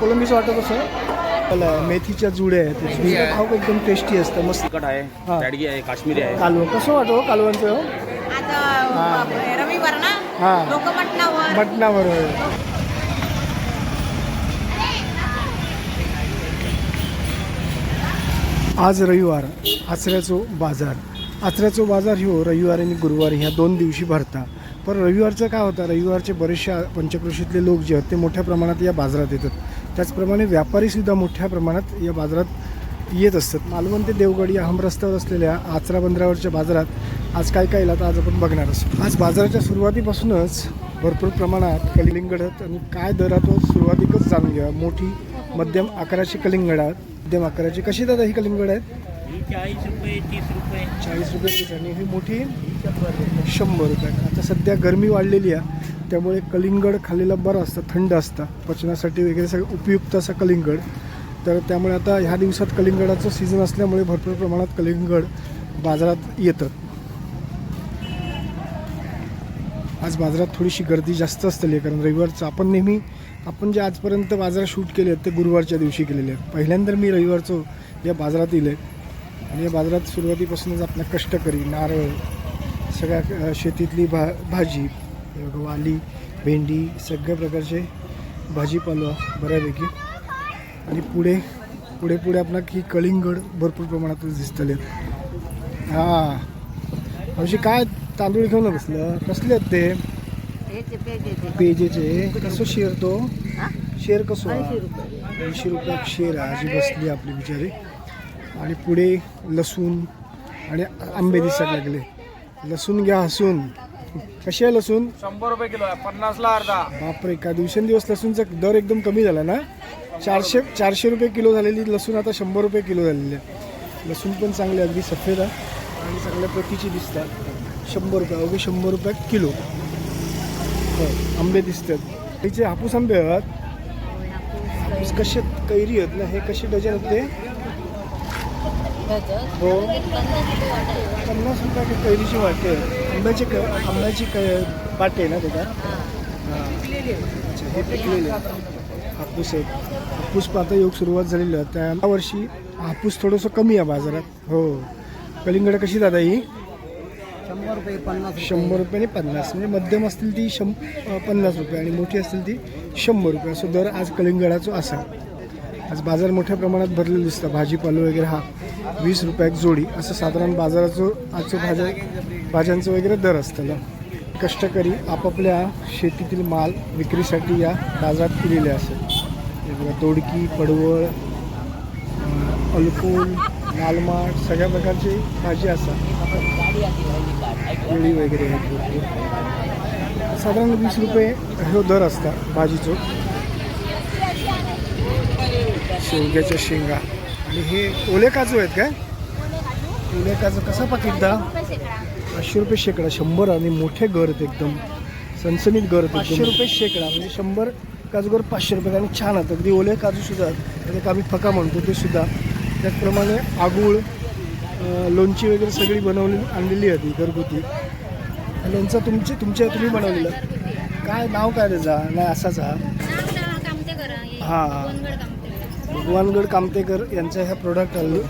कोलंबीचं वाटत कसं मला मेथीच्या जुड्या आहेत. खाऊ एकदम टेस्टी असतं मस्त. तिखट आहे हा. बॅडगी आहे काश्मीरी आहे. कालवं. कसं वाटतं हो कालवांचं? हो? आता रविवार ना? हा. लोक मटणावर. मटणावर. आज रविवार आचऱ्याचो बाजार. आचऱ्याचो बाजार ह्यो रविवार आणि गुरुवार ह्या दोन दिवशी भरता. पण रविवारचं काय होतं? रविवारचे बरेचसे पंचक्रोशीतले लोक जे आहेत ते मोठ्या प्रमाणात या बाजारात येतात. त्याचप्रमाणे व्यापारीसुद्धा मोठ्या प्रमाणात या बाजारात येत असतात. मालवण ते देवगड या हम रस्त्यावर असलेल्या आचरा बंदरावरच्या बाजारात आज काय काय येईल आता आज आपण बघणार असतो आज बाजाराच्या सुरुवातीपासूनच भरपूर प्रमाणात कलिंगडात आणि काय दरात तो सुरुवातीकच जाणून घ्या. मोठी मध्यम आकाराची कलिंगड आहेत. मध्यम आकाराची कशी दादा ही कलिंगड आहेत? चाळीस रुपये तीस रुपये. चाळीस रुपये आणि ही मोठी शंभर रुपये. आता सध्या गरमी वाढलेली आहे. त्यामुळे कलिंगड खाल्लेला बरं असतं थंड असतं. पचनासाठी वगैरे सगळं उपयुक्त असं कलिंगड. तर त्यामुळे आता ह्या दिवसात कलिंगडाचं सीझन असल्यामुळे भरपूर प्रमाणात कलिंगड बाजारात येतात आज बाजारात थोडीशी गर्दी जास्त असतली कारण रविवारचं आपण नेहमी आपण जे आजपर्यंत बाजार शूट केले आहेत ते गुरुवारच्या दिवशी केलेले आहेत. पहिल्यांदा मी रविवारचं या बाजारात येईल आणि या बाजारात सुरुवातीपासूनच आपल्या कष्टकरी नारळ सगळ्या शेतीतली भा भाजी वाली भेंडी सगळ्या प्रकारचे भाजीपाला बऱ्यापैकी. आणि पुढे पुढे पुढे आपल्याला की कलिंगड भरपूर प्रमाणात दिसतले. हां. अशी काय तांदूळ घेऊन बसलं? कसले आहेत ते? पेजेचे कसं शेर तो? शेर कसं? ऐंशी रुपयात शेर आहे जी बसली आपली बिचारी. आणि पुढे लसूण आणि आंबे दिसायला लागले. लसूण घ्या हसून. कशी आहे लसूण? शंभर रुपये किलो आहे. पन्नासला अर्धा. बापरे का दिवसेंदिवस लसूणचा दर एकदम कमी झाला ना? चारशे चारशे रुपये किलो झालेली लसूण आता शंभर रुपये किलो झालेली आहे. लसूण पण चांगले अगदी सफेद आहे. आणि चांगल्या प्रतीची दिसतात. शंभर रुपये अवघे शंभर रुपये किलो. हो आंबे दिसतात. इथे हापूस आंबे आहेत. हापूस कसे कैरी आहेत ना हे कसे डझन आहेत हो. पन्नास रुपये कैरीची वाटे आंब्याची क आंब्याची क वाटे ना त्याच्या हां. अच्छा हे पिकलेले हापूस आहेत हापूस पाहता योग सुरुवात झालेली आहे. त्या वर्षी हापूस थोडंसं कमी आहे बाजारात. हो. कलिंगड कशी दादा ही? शंभर रुपये पन्नास शंभर रुपये आणि पन्नास. म्हणजे मध्यम असतील ती शं अं, पन्नास रुपये आणि मोठी असतील ती शंभर रुपये. असं दर आज कलिंगडाचा असा. आज बाजार मोठ्या प्रमाणात भरलेलं दिसतं भाजीपालो वगैरे हा वीस रुपयाक जोडी. असं साधारण बाजाराचं आजचं भाज्या भाज्यांचं वगैरे दर असतं कष्टकरी आपापल्या शेतीतील माल विक्रीसाठी या बाजारात केलेले असतात. हे दोडकी पडवळ अलकूल लालमाठ सगळ्या प्रकारची भाजी असतात. केळी वगैरे साधारण वीस रुपये ह्यो दर असता भाजीचो. शेवग्याच्या शेंगा. आणि हे ओले काजू आहेत काय? ओले काजू कसा पाकिट दा पाचशे रुपये शेकडा शंभर आणि मोठे गर आहेत एकदम. सनसनीत गर आहेत पाचशे रुपये शेकडा म्हणजे शंभर काजूगर पाचशे रुपये. आणि छान आहेत. अगदी ओले काजू सुद्धा आहेत. त्यात आम्ही फका म्हणतो ते सुद्धा. त्याचप्रमाणे आगूळ लोणची वगैरे सगळी बनवली आणलेली आहे ती घरगुती. लोणचं तुमची तुमच्या तुम्ही बनवलेलं. काय नाव काय त्याचा? नाही असाच हा. हा. भगवानगड कामतेकर यांचा ह्या प्रोडक्ट आले.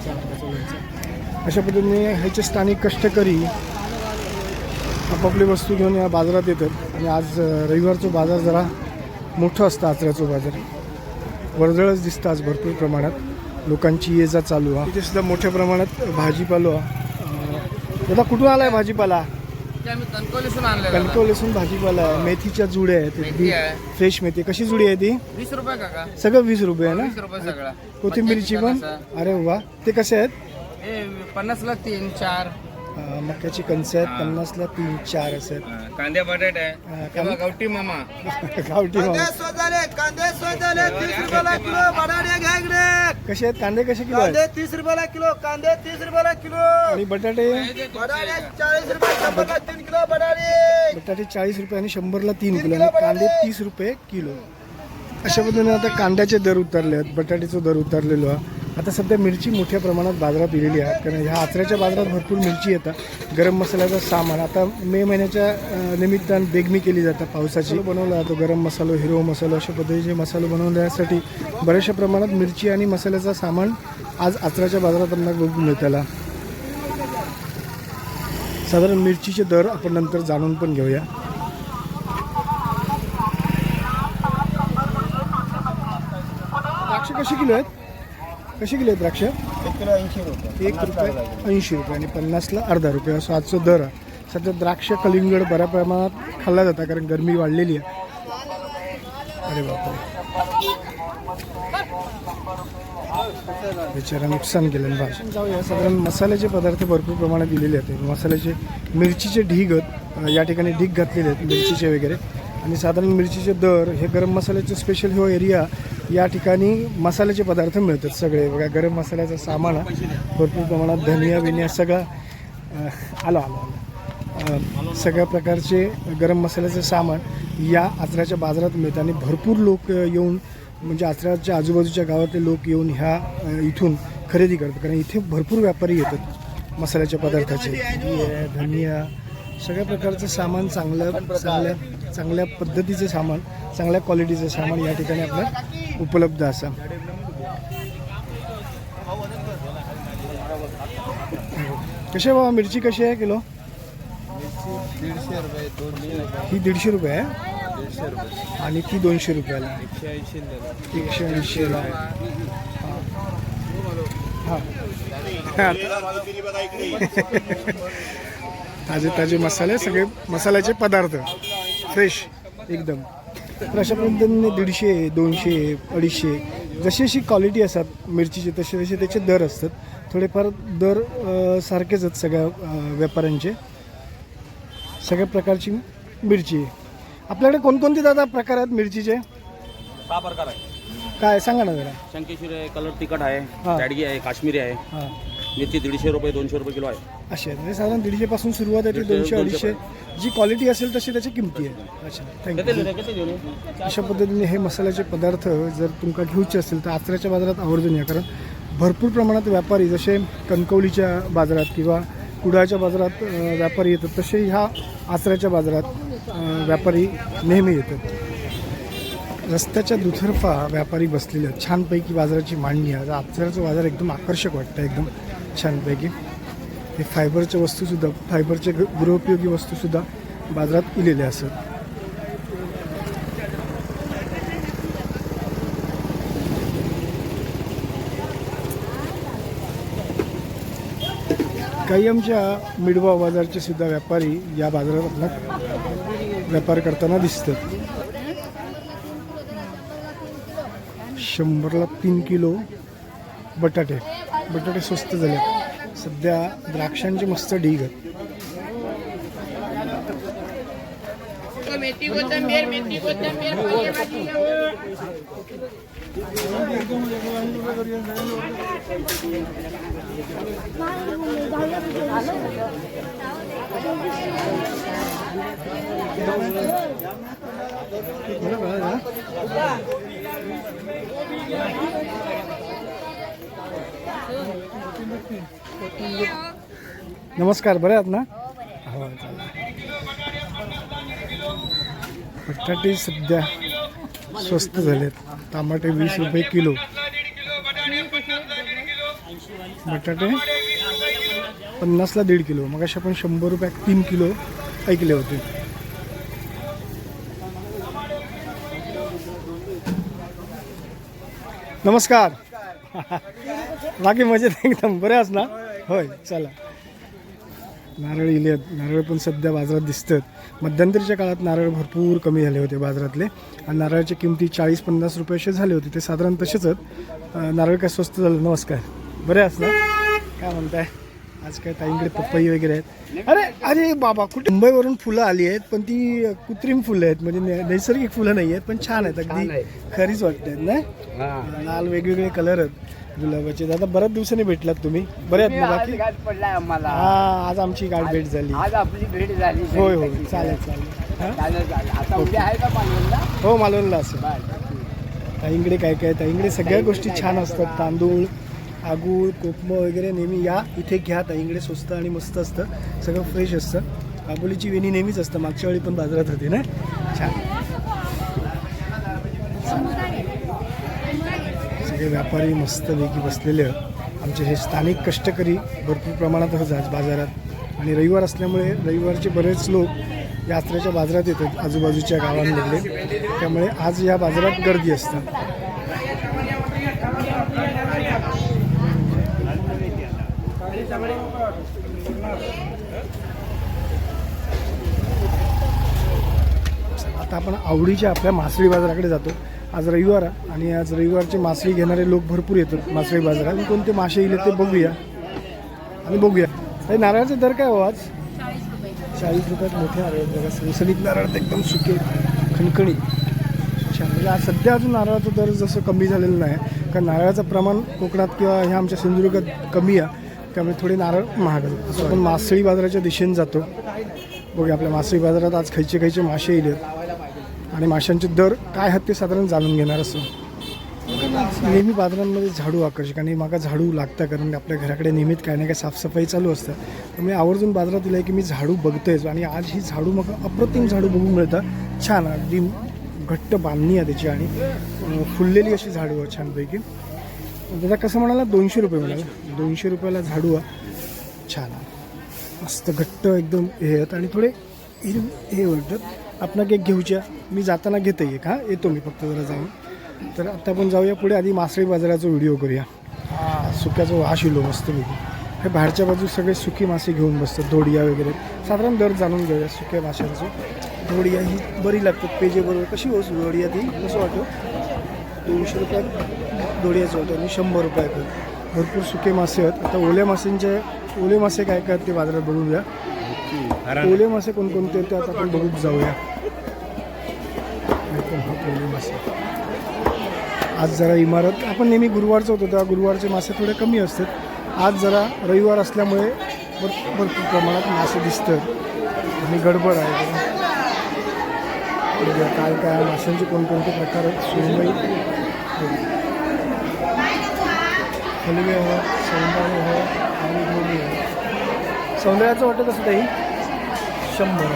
अशा पद्धतीने ह्याचे स्थानिक कष्टकरी आपापली वस्तू घेऊन या बाजारात येतात. आणि आज अं, रविवारचा बाजार जरा मोठं असतं आचऱ्याचं बाजार. वर्दळच दिसतं आज भरपूर प्रमाणात. लोकांची ये जा चालू आहे तिथे सुद्धा मोठ्या प्रमाणात भाजीपालो आहे. दादा कुठून आलाय भाजीपाला? आम्ही कणकोलीसून आणलेला भाजीपाला आहे मेथीच्या जुड्या आहेत आहे. फ्रेश मेथी. कशी जुडी आहे ती? वीस रुपये काका. सगळं वीस रुपये आहे वीस ना रुपये सगळा. कोथिंबीरची पण? अरे वा. ते कसे आहेत. हे पन्नासला तीन चार. मक्याची कणसं आहेत पन्नासला तीन चार असं आहेत. हा, कांदे बटाटे आहे. हा, तेव्हा गावठी मामा. गावठी मावा. कसे आहेत? कांदे कसे किलो आहेत? तीस रुपयाला किलो कांदे तीस रुपयाला किलो. आणि बटाटे? बटाटे चाळीस रुपये तीन किलो बटाटे. बटाटे चाळीस रुपये आणि शंभरला तीन किलो आणि कांदे तीस रुपये किलो. अशा पद्धतीने आता कांद्याचे दर उतरले आहेत बटाट्याचं दर उतरलेलो आहे. आता सध्या मिरची मोठ्या प्रमाणात बाजारात दिलेली आहे. कारण ह्या आचऱ्याच्या बाजारात भरपूर मिरची येतात. गरम मसाल्याचं सामान. आता मे महिन्याच्या निमित्तानं बेगमी केली जातं पावसाची. बनवला जातो. गरम मसालो हिरो मसालो अशा पद्धतीचे मसाले बनवण्यासाठी बऱ्याचशा प्रमाणात मिरची आणि मसाल्याचं सामान आज आचऱ्याच्या बाजारात आपल्याला बघून मिळताला. साधारण मिरचीचे दर आपण नंतर जाणून पण घेऊया. द्राक्ष कशी किलो आहेत? कशी केली आहेत द्राक्ष? एक किलो ऐंशी रुपये एक रुपये ऐंशी रुपये आणि पन्नासला अर्धा रुपये. असं आजचं दर आहे. सध्या द्राक्ष कलिंगड बऱ्या प्रमाणात खाल्ला जातात कारण गरमी वाढलेली आहे. अरे बापरे. बिचारा नुकसान केलं. भाषण जाऊया साधारण मसाल्याचे पदार्थ भरपूर प्रमाणात दिलेले आहेत. मसाल्याचे मिरचीचे ढीग या ठिकाणी ढीग घातलेले आहेत मिरचीचे वगैरे. आणि साधारण मिरचीचे दर हे गरम मसाल्याचे स्पेशल हो एरिया या ठिकाणी मसाल्याचे पदार्थ मिळतात सगळे. बघा गरम मसाल्याचं सामान भरपूर प्रमाणात धनिया बिनिया सगळा अं, आलो आलो आलो. सगळ्या प्रकारचे गरम मसाल्याचं सामान या आचऱ्याच्या बाजारात मिळतं आणि भरपूर लोक येऊन म्हणजे आचऱ्याच्या आजूबाजूच्या गावातले लोक येऊन ह्या इथून खरेदी करतात. कारण इथे भरपूर व्यापारी येतात मसाल्याच्या पदार्थाचे. धनिया सगळ्या प्रकारचं सामान चांगलं चांगल्या चांगल्या पद्धतीचं सामान चांगल्या क्वालिटीचं सामान या ठिकाणी आपलं उपलब्ध असं. आहे बाबा मिरची कशी आहे किलो? दीडशे रुपये ही दीडशे रुपये आहे? आणि ती दोनशे रुपयाला. एकशे ऐंशी हां. ताजे ताजे मसाले सगळे मसाल्याचे पदार्थ. फ्रेश एकदम. तर अशा पद्धतीने दीडशे दोनशे अडीचशे जशी अशी क्वालिटी असतात मिरचीचे तसे तसे त्याचे दर असतात. थोडेफार दर सारखेच आहेत सगळ्या व्यापाऱ्यांचे. सगळ्या प्रकारची मिरची. आपल्याकडे कोणकोणते दादा प्रकार आहेत मिरचीचे? सहा प्रकार आहे काय? सांगा ना जरा. शंकेश्वरी आहे कलर तिखट आहे हा. आहे काश्मीरी आहे. हां. मिरची दीडशे रुपये दोनशे रुपये किलो आहे. असे आहेत. म्हणजे साधारण दीडशेपासून सुरुवात आहे ती दोनशे अडीचशे. जी क्वालिटी असेल तशी त्याची किमती आहे. अच्छा थँक्यू अशा पद्धतीने हे मसाल्याचे पदार्थ जर तुमका घ्यायचे असेल तर आचऱ्याच्या बाजारात आवर्जून या. कारण भरपूर प्रमाणात व्यापारी जसे कणकवलीच्या बाजारात किंवा कुडाळच्या बाजारात अ, व्यापारी येतात तसे ह्या आचऱ्याच्या बाजारात अ, व्यापारी नेहमी येतात. रस्त्याच्या दुतर्फा व्यापारी बसलेले आहेत. छानपैकी बाजाराची मांडणी आहे. आचऱ्याचं बाजार एकदम आकर्षक वाटतं एकदम. छानपैकी. हे फायबरच्या वस्तूसुद्धा फायबरचे ग- गृहोपयोगी वस्तूसुद्धा बाजारात इलेल्या असतात काही आमच्या मिडवा बाजारचे सुद्धा व्यापारी या बाजारात आपला व्यापार करताना दिसतात. शंभरला तीन किलो बटाटे. बटाटे स्वस्त झाले सध्या द्राक्षांचे मस्त ढीग आहेत? नमस्कार बरे आहात ना? हो चला बटाटे सध्या स्वस्त झालेत. टमाटे वीस रुपये किलो. बटाटे पन्नासला दीड किलो. मग अशा आपण शंभर रुपयात तीन किलो ऐकले होते. नमस्कार. बाकी मजेत एकदम. बरे आहात ना? होय चला. नारळ इले आहेत नारळ पण सध्या बाजारात दिसतात मध्यंतरीच्या काळात नारळ भरपूर कमी झाले होते बाजारातले. आणि नारळाच्या किमती चाळीस पन्नास रुपये असे झाले होते. ते साधारण तसेच आहेत. नारळ काय स्वस्त झालं? नमस्कार. बरे आहात ना? काय म्हणताय? आज काय ताईंकडे पपई वगैरे आहेत. अरे अरे बाबा कुठे मुंबईवरून फुलं आली आहेत पण ती कृत्रिम फुलं आहेत. म्हणजे नैसर्गिक फुलं नाही आहेत पण छान आहेत. अगदी खरीच वाटतात ना लाल वेगवेगळे कलर आहेत गुलाबाचे. दादा बऱ्याच दिवसांनी भेटलात तुम्ही. बरे आहेत ना बाकी? हा आज आमची गाठ भेट झाली. आज आपली भेट झाली. होय होय चालेल चालेल. हा? हो मालवणला असं ताईंकडे काय काय? ताईंकडे सगळ्या गोष्टी छान असतात? तांदूळ आगूळ कोकमं वगैरे नेहमी या इथे घ्या ताईंकडे स्वस्त आणि मस्त असतं. सगळं फ्रेश असतं. आबोलीची वेणी नेहमीच असतं. मागच्या वेळी पण बाजारात होती ना? छान. सगळे व्यापारी मस्तपैकी बसलेले आमचे हे स्थानिक कष्टकरी भरपूर प्रमाणात आज बाजारात. आणि रविवार असल्यामुळे रविवारचे बरेच लोक यात्रेच्या बाजारात येतात. आजूबाजूच्या गावांमधले. त्यामुळे आज या बाजारात गर्दी असते आता आपण आवडीच्या आपल्या मासळी बाजाराकडे जातो. आज रविवार आहे आणि आज रविवारचे मासळी घेणारे लोक भरपूर येतात मासळी बाजारात. आणि कोणते मासे येले ते बघूया. आणि बघूया. हे नारळाचा दर काय हो आज? चाळीस रुपयात मोठे नारळ बघा. सणसणीत नारळ तर एकदम सुके खणखणी अच्छा म्हणजे आज सध्या अजून नारळाचं दर जसं कमी झालेलं नाही. कारण नारळाचं प्रमाण कोकणात किंवा ह्या आमच्या सिंधुदुर्गात कमी आहे. त्यामुळे थोडे नारळ महाग आहेत असं आपण मासळी बाजाराच्या दिशेने जातो. बघूया आपल्या मासळी बाजारात आज खायचे खायचे मासे येईल. आणि माशांचे दर काय आहेत ते साधारण जाणून घेणार असं. नेहमी बाजारांमध्ये झाडू आकर्षक आणि माका झाडू लागतं कारण आपल्या घराकडे नेहमीच काय ना काय साफसफाई चालू असतं. त्यामुळे आवर्जून बाजारात दिलं आहे की मी झाडू बघतोयच आणि आज ही झाडू मग अप्रतिम झाडू बघून मिळतं. छान अगदी घट्ट बांधणी आहे त्याची आणि फुललेली अशी झाडू आहे छानपैकी. दादा कसं म्हणाला? दोनशे रुपये म्हणाला. दोनशे रुपयाला झाडू आहे. छान. मस्त घट्ट एकदम हे आहेत आणि थोडे हे वाटतात आपण एक घेऊच्या. मी जाताना घेते एक हा. येतो मी फक्त जरा जाऊन. तर आता आपण जाऊया पुढे. आधी मासळी बाजाराचा व्हिडिओ करूया. सुक्याचं सुक्याचा वास येलो हो मस्तपैकी हे बाहेरच्या बाजू सगळे सुकी मासे घेऊन बसतात दोडिया वगैरे. साधारण दर जाणून घेऊया सुक्या माशांचं. दोडिया ही बरी लागतात पेजे बरोबर कशी हो दोडिया ती? कसं वाटतं? दोनशे रुपयात? दोडियाचं होतं आणि शंभर रुपयात. भरपूर सुके मासे आहेत. आता ओल्या माशांचे ओले मासे काय काय ते बाजारात बघूया ओले मासे कोणकोणते आहेत ते आता आपण बघून जाऊया. हे पण मासे आज जरा इमारत आपण नेहमी गुरुवारचं होतो त्या गुरुवारचे मासे थोडे कमी असतात. आज जरा रविवार असल्यामुळे भर भरपूर प्रमाणात मासे दिसतात. आणि गडबड आहे. काय काय माशांचे कोणकोणते प्रकार आहेत सुरमई हलवे आहे सौंदर्य आहे आणि गोबी आहे. सौंदर्याचं वाटत असं काही शंभर.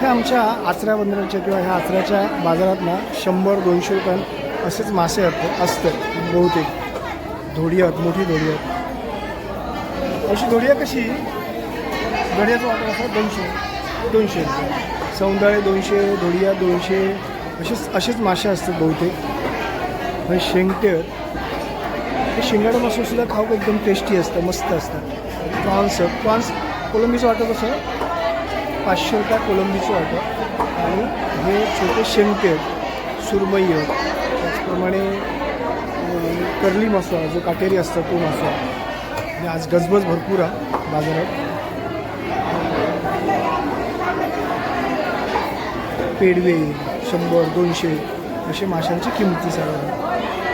हे आमच्या आचऱ्या बंदराच्या किंवा ह्या आचऱ्याच्या बाजारात ना शंभर दोनशे रुपयां असेच मासे असते असतात बहुतेक. धोडी आहेत मोठी धोडी आहेत अशी धोडिया कशी? धोडियाचं वाटत असं दोनशे दोनशे रुपये. सौंदाळे दोनशे धोडिया दोनशे असेच असेच मासे असतात बहुतेक. आणि शेंगटे आहेत हे शिंगाडा सुद्धा खाऊ एकदम टेस्टी असतं मस्त असतं प्रॉन्स प्रॉन्स कोलंबीचं वाटत कसं पाचशे रुपया कोलंबीचं वाटत. आणि हे छोटे शेंगटे सुरमई त्याचप्रमाणे कर्ली मासा जो काटेरी असतो तो मासा आणि आज गजबज भरपूर आहे बाजारात. पेडवे शंभर दोनशे असे माशांची किमती साधारण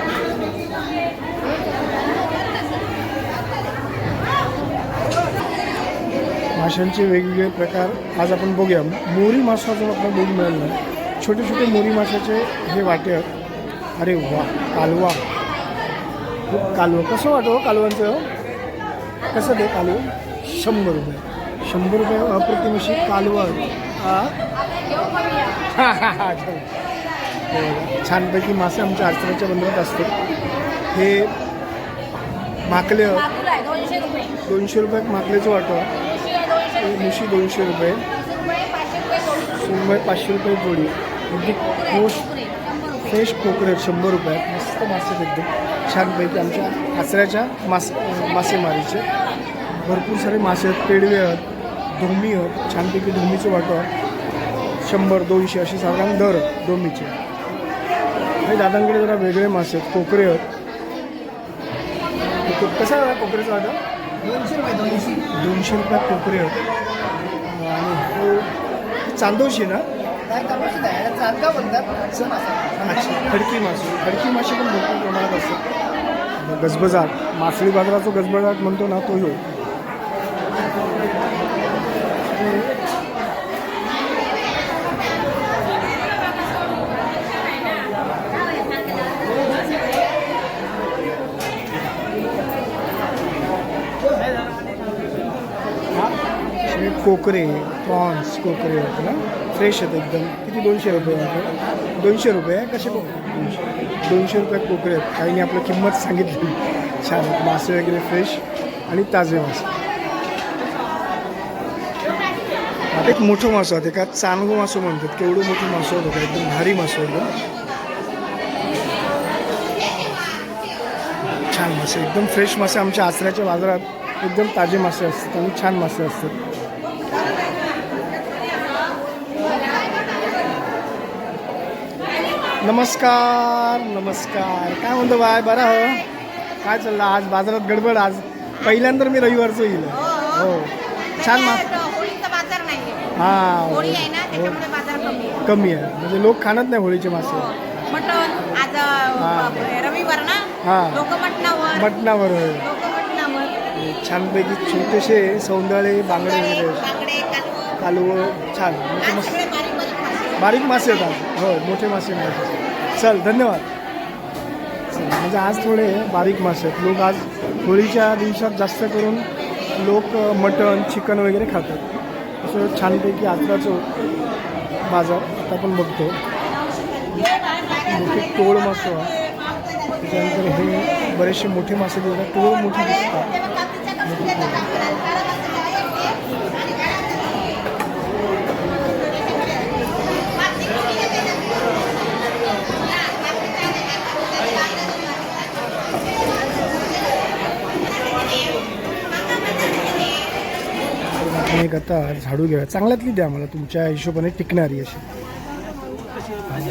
माशांचे वेगवेगळे प्रकार आज आपण बघूया. मोरी मासा जो आपल्याला बघून मिळेल ना छोटे छोटे मोरी माशाचे हे वाटे आहेत. अरे वा कालवा. कालवं. कसं वाटतं हो कालवांचं? कसं ते कालवं? शंभर रुपये. शंभर रुपये अप्रतिम अशी कालवं छानपैकी मासे आमच्या आचऱ्याच्या बंदरात असतात. हे माकले दोनशे रुपये. माकलेचं वाटतं. मिशी दोनशे रुपये. मुशी पाचशे रुपये दोनशे अगदी फ्रोश शंभर रुपये फ्रेश कोकरे शंभर रुपये. मस्त मासे एकदम छानपैकी आमच्या आचऱ्याच्या मास मासेमारीचे भरपूर सारे मासे आहेत. पेडवे आहेत धोमी आहेत. छानपैकी धोमीचं वाटं शंभर दोनशे असे साधारण दर धोमीचे. आणि दादांकडे जरा वेगळे मासे आहेत. कोकरे आहेत. कसा आहे कोकरेचा वाटा? दोनशे रुपये दोनशे. दोनशे रुपयात कोकरे आणि तो चांदोशी ना? म्हणतात. अच्छा खडकी मासे. खडकी मासे पण भरपूर प्रमाणात असतात. गजबजाट. मासळी बाजाराचा गजबजाट म्हणतो ना तो ह्यो कोकरे प्रॉन्स कोकरे होते ना? फ्रेश आहेत एकदम. किती? दोनशे रुपये आहेत दोनशे रुपये आहे? कसे दोनशे दोनशे रुपये कोकरे आहेत. काहींनी आपलं किंमत सांगितली. छान आहेत. मासे वगैरे फ्रेश आणि ताजे मासे. आता एक मोठं मासं होते. का चांगलं मासं म्हणतात. केवढं मोठं मासं होतं का? एकदम भारी मासं एकदम छान मासे. एकदम फ्रेश मासे. आमच्या आचऱ्याच्या बाजारात एकदम ताजे मासे असतात आणि छान मासे असतात. नमस्कार नमस्कार. काय म्हणतो बाय? बरा हो? काय चाललं आज? बाजारात गडबड आज. पहिल्यांदा मी रविवारचं येईल. हो छान मा होळीचा बाजार नाही होळी आहे ना हां. बाजार कमी आहे. म्हणजे लोक खाणत नाही होळीचे मासे. हा. हा. मटणावर. छानपैकी छोटेसे सौंदळे बांगडे वगैरे. कालवं. छान. मस्त बारीक मासे. येतात हो मोठे मासे नाही. चल धन्यवाद. चल, म्हणजे आज थोडे बारीक मासे आहेत. लोक आज होळीच्या दिवसात जास्त करून लोक मटण चिकन वगैरे खातात. असं छानपैकी आजराचं बाजार आता आपण बघतो. मोठे टोळ मासो त्याच्यानंतर हे बरेचसे मोठे मासे दिसतात. टोळ मोठे दिसतात आपण एक आता झाडू घ्या. चांगल्यातली द्या मला तुमच्या हिशोबाने टिकणारी अशी.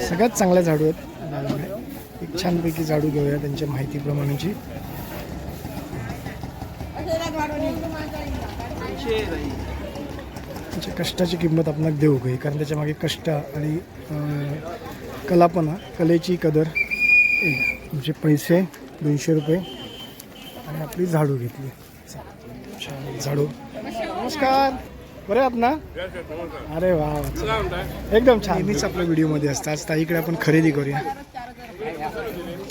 सगळ्यात चांगल्या झाडू आहेत. एक छानपैकी झाडू घेऊया त्यांच्या माहितीप्रमाणेची. त्यांच्या कष्टाची किंमत आपण देऊ काही कारण त्याच्यामागे कष्ट आणि कलापणा कलेची कदर. तुमचे पैसे दोनशे रुपये. आणि आपली झाडू घेतली. छान झाडू. नमस्कार. बरे आहात ना? अरे वा. एकदम छान. नेहमीच आपल्या व्हिडिओमध्ये असतं आज ताईकडे आपण खरेदी करूया.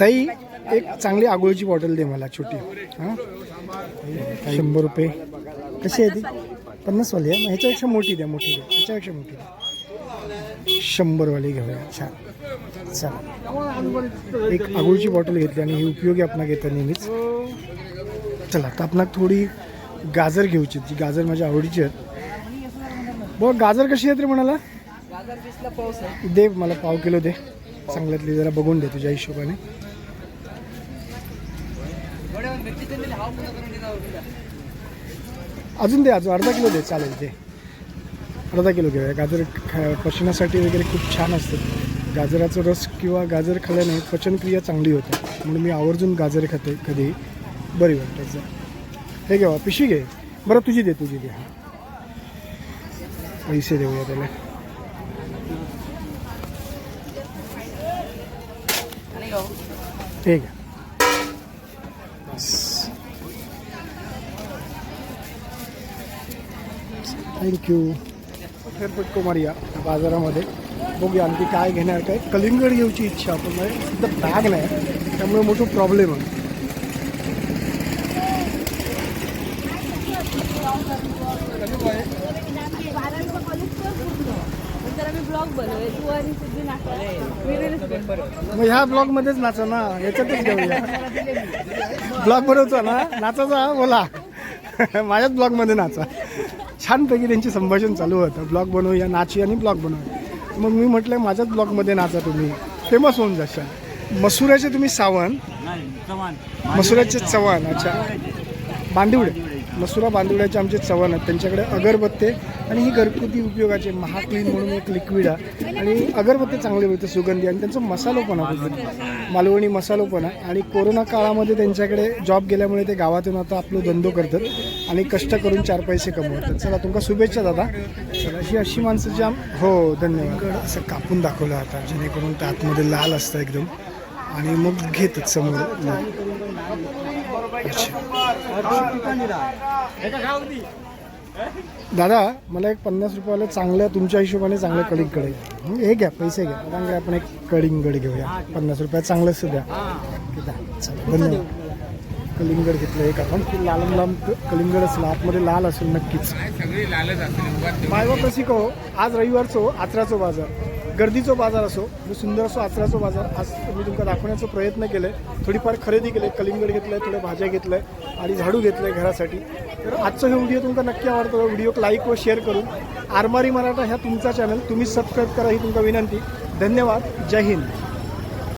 ताई एक चांगली आगोळीची बॉटल दे मला छोटी. हां? शंभर रुपये. कशी आहे ती? पन्नासवाली आहे. मग ह्याच्यापेक्षा मोठी द्या मोठी द्या. ह्याच्यापेक्षा मोठी द्या. शंभरवाली घेऊया. छान. चला. एक आगोळीची बॉटल घेतली आणि ही उपयोगी आपण घेतात नेहमीच. चला आता आपण थोडी गाजर घेऊची जी गाजर माझ्या आवडीची आहेत. बघ गाजर कशी आहेत रे म्हणाला? दे मला पाव किलो दे. चांगल्यातली जरा बघून दे तुझ्या हिशोबाने. अजून दे अजून अर्धा किलो दे चालेल दे. अर्धा किलो घेऊया. गाजर खा पचनासाठी वगैरे खूप छान असतं. गाजराचा रस किंवा गाजर खाल्ल्याने पचनक्रिया चांगली होते. म्हणून मी आवर्जून गाजर खाते कधी बरी वाटतात जरा हे घेवा पिशवी घे. बरं तुझी दे तुझी दे. पैसे देऊया त्याला ठीक आहे थँक्यू फेरफटको मारूया बाजारामध्ये. बघूया आणखी काय घेणार काय. कलिंगड घेऊची इच्छा पण बॅग नाही. त्यामुळे मोठं प्रॉब्लेम आहे. ब्लॉग बनवले तू आणि सिद्धी मग ह्या ब्लॉगमध्येच नाचा ना? याच्यातच घेऊया. ब्लॉग बनवतो ना? नाचाचा बोला. माझ्याच ब्लॉगमध्ये नाचा. छानपैकी त्यांची संभाषण चालू होतं. ब्लॉग बनवूया नाची आणि ब्लॉग बनवूया. मग मी म्हटलं माझ्याच ब्लॉगमध्ये नाचा तुम्ही. फेमस होऊन जाशाल मसुराचे तुम्ही सावण मसुराचे चव्हाण अच्छा. बांदिवडे. मसुरा बांधवड्याचे आमचे चव्हाण आहेत. त्यांच्याकडे अगरबत्ते आणि ही घरगुती उपयोगाचे महाक्लीन म्हणून एक लिक्विड आहे. आणि अगरबत्ते चांगले मिळते सुगंधी. आणि त्यांचं मसालो पण आहे. मालवणी मसालो पण आहे आणि कोरोना काळामध्ये त्यांच्याकडे जॉब गेल्यामुळे ते गावातून आता आपलं धंदो करतात आणि कष्ट करून चार पैसे कमवतात. चला तुमका शुभेच्छा दादा. चला ही अशी माणसं जी आम हो धन्यवाद. असं कापून दाखवलं आता जेणेकरून ते आतमध्ये लाल असतं एकदम. आणि मग घेतात समोर. दादा मला एक पन्नास रुपयाला चांगल्या तुमच्या हिशोबाने चांगलं कलिंगड घ्या हे घ्या पैसे घ्या. त्यामुळे आपण एक कलिंगड घेऊया. पन्नास रुपयात चांगलंच द्या. हे धन्यवाद. कलिंगड घेतलं एक आपण. की लाल लांब कलिंगड असलं आतमध्ये लाल असेल नक्कीच. मायवा कशी कहो आज रविवारचो आचराचो बाजार. गर्दीचो बाजार असो मी सुंदर असो आचराचा बाजार आज मी तुमका दाखवण्याचा प्रयत्न केले थोडीफार खरेदी केली कलिंगड घेतलंय थोड्या भाज्या घेतलंय आणि झाडू घेतलंय घरासाठी. तर आजचा हे व्हिडिओ तुमका नक्की आवडतो व्हिडिओ लाईक व शेअर करून आरमारी मराठा ह्या तुमचा चॅनल तुम्ही सबस्क्राईब करा ही तुमका विनंती. धन्यवाद. जय हिंद.